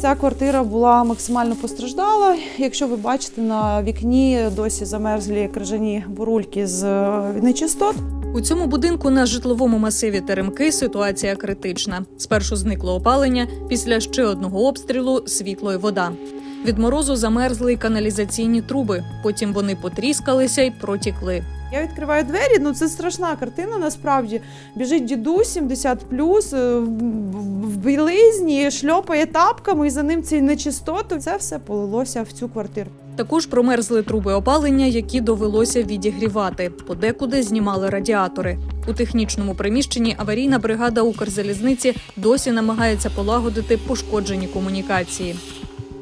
Ця квартира була максимально постраждала. Якщо ви бачите, на вікні досі замерзлі крижані бурульки з е, нечистот. У цьому будинку на житловому масиві Теремки ситуація критична. Спершу зникло опалення, після ще одного обстрілу світло і вода. Від морозу замерзли й каналізаційні труби. Потім вони потріскалися й протікли. Я відкриваю двері. Ну це страшна картина. Насправді біжить дідусь 70 плюс в білизні, шльопає тапками, і за ним ці нечистоти. Це все полилося в цю квартиру. Також промерзли труби опалення, які довелося відігрівати. Подекуди знімали радіатори. У технічному приміщенні аварійна бригада Укрзалізниці досі намагається полагодити пошкоджені комунікації.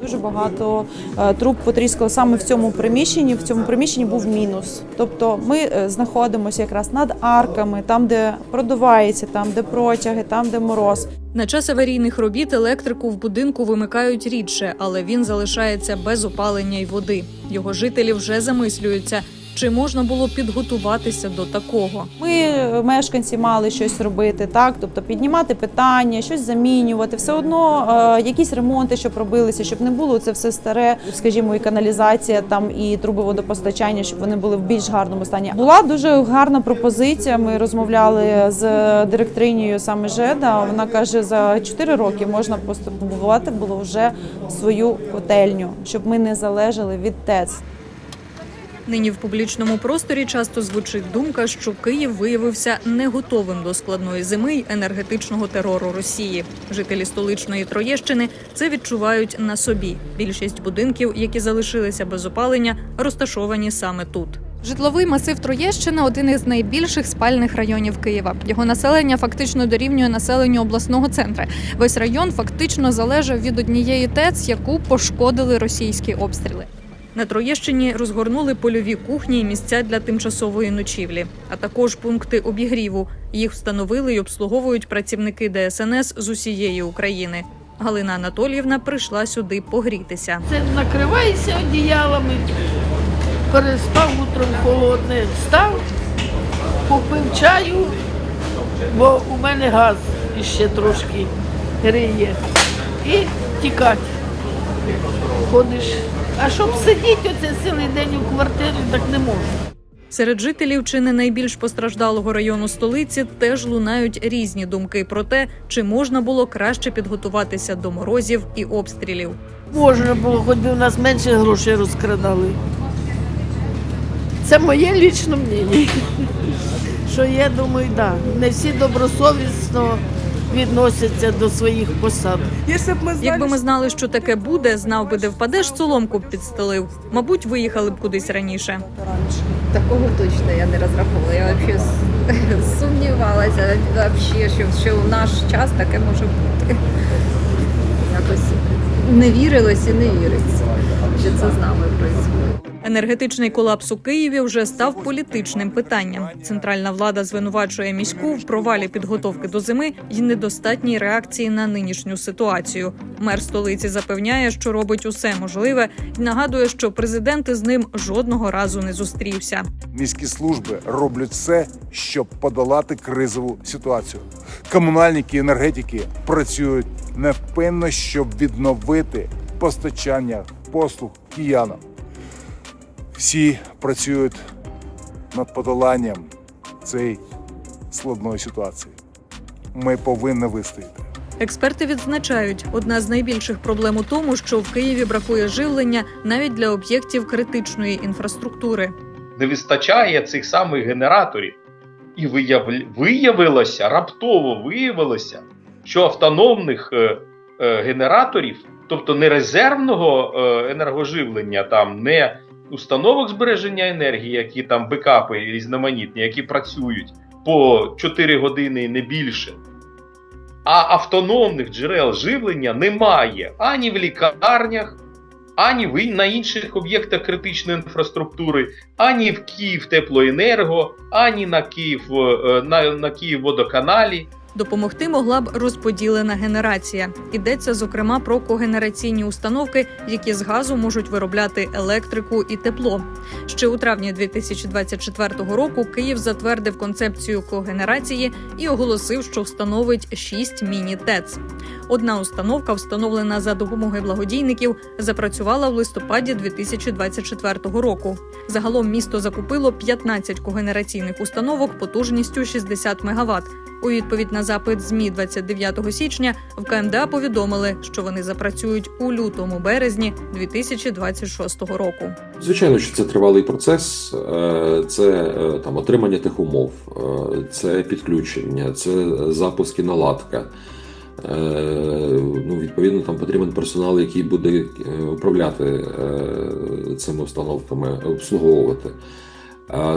Дуже багато е, труб потріскало саме в цьому приміщенні. В цьому приміщенні був мінус. Тобто ми е, знаходимося якраз над арками, там, де продувається, там, де протяги, там, де мороз. На час аварійних робіт електрику в будинку вимикають рідше, але він залишається без опалення й води. Його жителі вже замислюються, чи можна було підготуватися до такого. Ми, е, мешканці, мали щось робити, так тобто піднімати питання, щось замінювати. Все одно е, якісь ремонти, щоб робилися, щоб не було це все старе, скажімо, і каналізація, там і труби водопостачання, щоб вони були в більш гарному стані. Була дуже гарна пропозиція. Ми розмовляли з директринею саме ЖЕДа. Вона каже, за 4 роки можна побудувати було вже свою котельню, щоб ми не залежали від ТЕЦ. Нині в публічному просторі часто звучить думка, що Київ виявився не готовим до складної зими й енергетичного терору Росії. Жителі столичної Троєщини це відчувають на собі. Більшість будинків, які залишилися без опалення, розташовані саме тут. Житловий масив Троєщина один із найбільших спальних районів Києва. Його населення фактично дорівнює населенню обласного центру. Весь район фактично залежав від однієї ТЕЦ, яку пошкодили російські обстріли. На Троєщині розгорнули польові кухні і місця для тимчасової ночівлі, а також пункти обігріву. Їх встановили і обслуговують працівники ДСНС з усієї України. Галина Анатоліївна прийшла сюди погрітися. Це накриваєшся одіялами, переспав утром холодне, встав, попив чаю, бо у мене газ іще трошки гриє. І тікати. Ходиш. А щоб сидіти оце цілий день у квартирі, так не можна. Серед жителів чи не найбільш постраждалого району столиці теж лунають різні думки про те, чи можна було краще підготуватися до морозів і обстрілів. Можна було, хоч би у нас менше грошей розкрадали. Це моє лічне мнення. Що я думаю, да, не всі добросовісно відносяться до своїх посад. Если б мы знали, Якби ми знали, що таке буде, знав би, де впадеш, соломку б підстелив. Мабуть, виїхали б кудись раніше. Такого точно я не розраховувала. Я взагалі сумнівалася, вообще, що, що в наш час таке може бути. Якось не вірилось і не віриться, що це з нами відбувається. Енергетичний колапс у Києві вже став політичним питанням. Центральна влада звинувачує міську в провалі підготовки до зими і недостатній реакції на нинішню ситуацію. Мер столиці запевняє, що робить усе можливе, і нагадує, що президент із ним жодного разу не зустрівся. Міські служби роблять все, щоб подолати кризову ситуацію. Комунальники енергетики працюють невпинно, щоб відновити постачання послуг киянам. Всі працюють над подоланням цієї складної ситуації. Ми повинні вистояти. Експерти відзначають, одна з найбільших проблем у тому, що в Києві бракує живлення навіть для об'єктів критичної інфраструктури. не вистачає цих самих генераторів. І вияв- виявилося, раптово виявилося, що автономних е, е, генераторів, тобто не резервного е, енергоживлення, там не установок збереження енергії, які там бекапи різноманітні, які працюють по 4 години і не більше. А автономних джерел живлення немає ані в лікарнях, ані на інших об'єктах критичної інфраструктури, ані в Київ теплоенерго, ані на Київ е, на, на Київ водоканалі. Допомогти могла б розподілена генерація. Йдеться зокрема про когенераційні установки, які з газу можуть виробляти електрику і тепло. Ще у травні 2024 року Київ затвердив концепцію когенерації і оголосив, що встановить шість міні-ТЕЦ. Одна установка, встановлена за допомогою благодійників, запрацювала в листопаді 2024 року. Загалом місто закупило 15 когенераційних установок потужністю 60 МВт. У відповідь на запит змі 29 січня в КМДА повідомили, що вони запрацюють у лютому березні 2026 року. Звичайно, що це тривалий процес, е, це е, там отримання тих умов, е, це підключення, це запуск і наладка. Ну, відповідно, там потрібен персонал, який буде управляти цими установками, обслуговувати.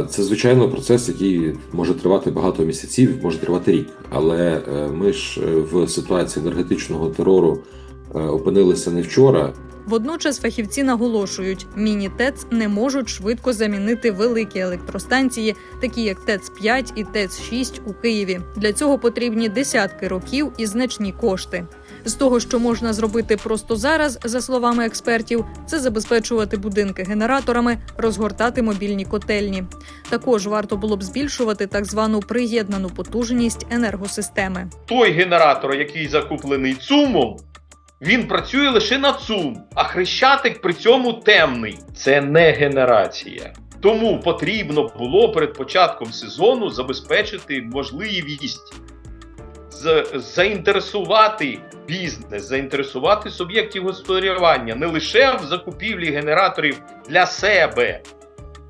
Це звичайно процес, який може тривати багато місяців, може тривати рік. Але е, ми ж е, в ситуації енергетичного терору е, опинилися не вчора. Водночас фахівці наголошують, міні-ТЕЦ не можуть швидко замінити великі електростанції, такі як ТЕЦ-5 і ТЕЦ-6 у Києві. Для цього потрібні десятки років і значні кошти. З того, що можна зробити просто зараз, за словами експертів, це забезпечувати будинки генераторами, розгортати мобільні котельні. Також варто було б збільшувати так звану приєднану потужність енергосистеми. Той генератор, який закуплений ЦУМом, він працює лише на ЦУМ, а хрещатик при цьому темний. Це не генерація. Тому потрібно було перед початком сезону забезпечити можливість заінтересувати бізнес, заінтересувати суб'єктів господарювання не лише в закупівлі генераторів для себе,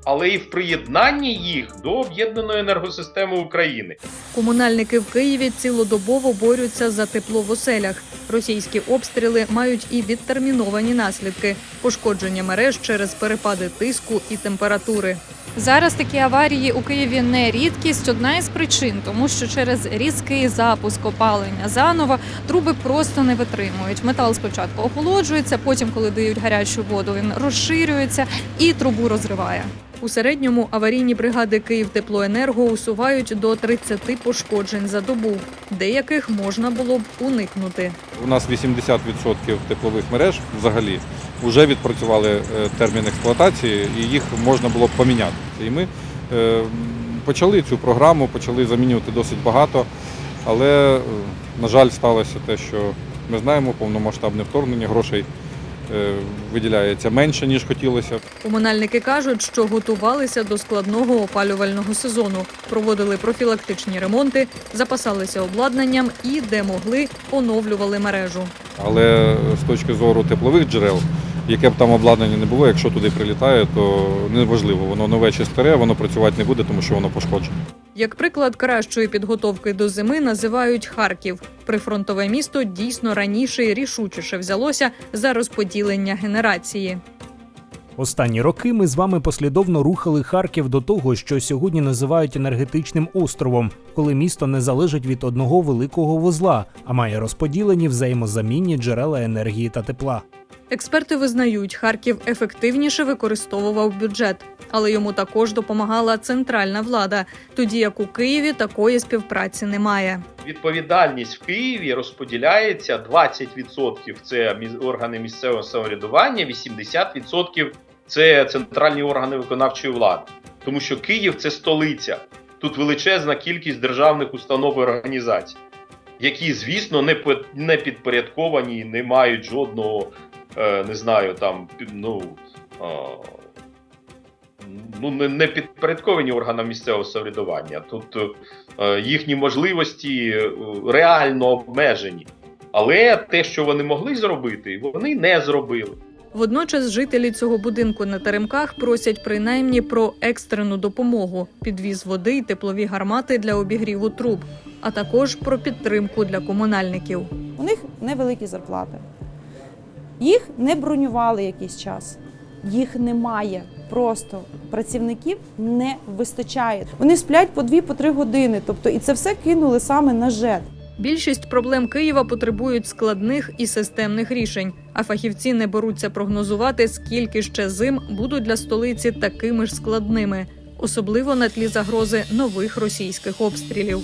але й в приєднанні їх до об'єднаної енергосистеми України. Комунальники в Києві цілодобово борються за тепло в оселях. Російські обстріли мають і відтерміновані наслідки пошкодження мереж через перепади тиску і температури. Зараз такі аварії у Києві не рідкість. Одна із причин, тому що через різкий запуск опалення заново труби просто не витримують. Метал спочатку охолоджується, потім, коли дають гарячу воду, він розширюється і трубу розриває. У середньому аварійні бригади Київтеплоенерго усувають до 30 пошкоджень за добу. Деяких можна було б уникнути. У нас 80% теплових мереж взагалі вже відпрацювали е, термін експлуатації, і їх можна було б поміняти. І ми е, почали цю програму, почали замінювати досить багато, але, е, на жаль, сталося те, що ми знаємо, повномасштабне вторгнення грошей виділяється менше, ніж хотілося. Комунальники кажуть, що готувалися до складного опалювального сезону, проводили профілактичні ремонти, запасалися обладнанням і, де могли, оновлювали мережу. Але з точки зору теплових джерел, яке б там обладнання не було, якщо туди прилітає, то неважливо, воно нове чи старе, воно працювати не буде, тому що воно пошкоджене. Як приклад кращої підготовки до зими називають Харків. Прифронтове місто дійсно раніше і рішучіше взялося за розподілення генерації. Останні роки ми з вами послідовно рухали Харків до того, що сьогодні називають енергетичним островом, коли місто не залежить від одного великого вузла, а має розподілені взаємозамінні джерела енергії та тепла. Експерти визнають, Харків ефективніше використовував бюджет, але йому також допомагала центральна влада, тоді як у Києві такої співпраці немає. Відповідальність в Києві розподіляється 20% це органи місцевого самоврядування, 80% це центральні органи виконавчої влади. Тому що Київ це столиця. Тут величезна кількість державних установ і організацій, які, звісно, не підпорядковані, не мають жодного, не знаю, там ну. е, Ну, не, підпорядковані органам місцевого самоврядування. Тут е, їхні можливості е, реально обмежені. Але те, що вони могли зробити, вони не зробили. Водночас жителі цього будинку на Теремках просять принаймні про екстрену допомогу, підвіз води й теплові гармати для обігріву труб, а також про підтримку для комунальників. У них невеликі зарплати. Їх не бронювали якийсь час. Їх немає. Просто працівників не вистачає. Вони сплять по 2-3 години. Тобто, і це все кинули саме на ЖЕД. Більшість проблем Києва потребують складних і системних рішень, а фахівці не беруться прогнозувати, скільки ще зим будуть для столиці такими ж складними, особливо на тлі загрози нових російських обстрілів.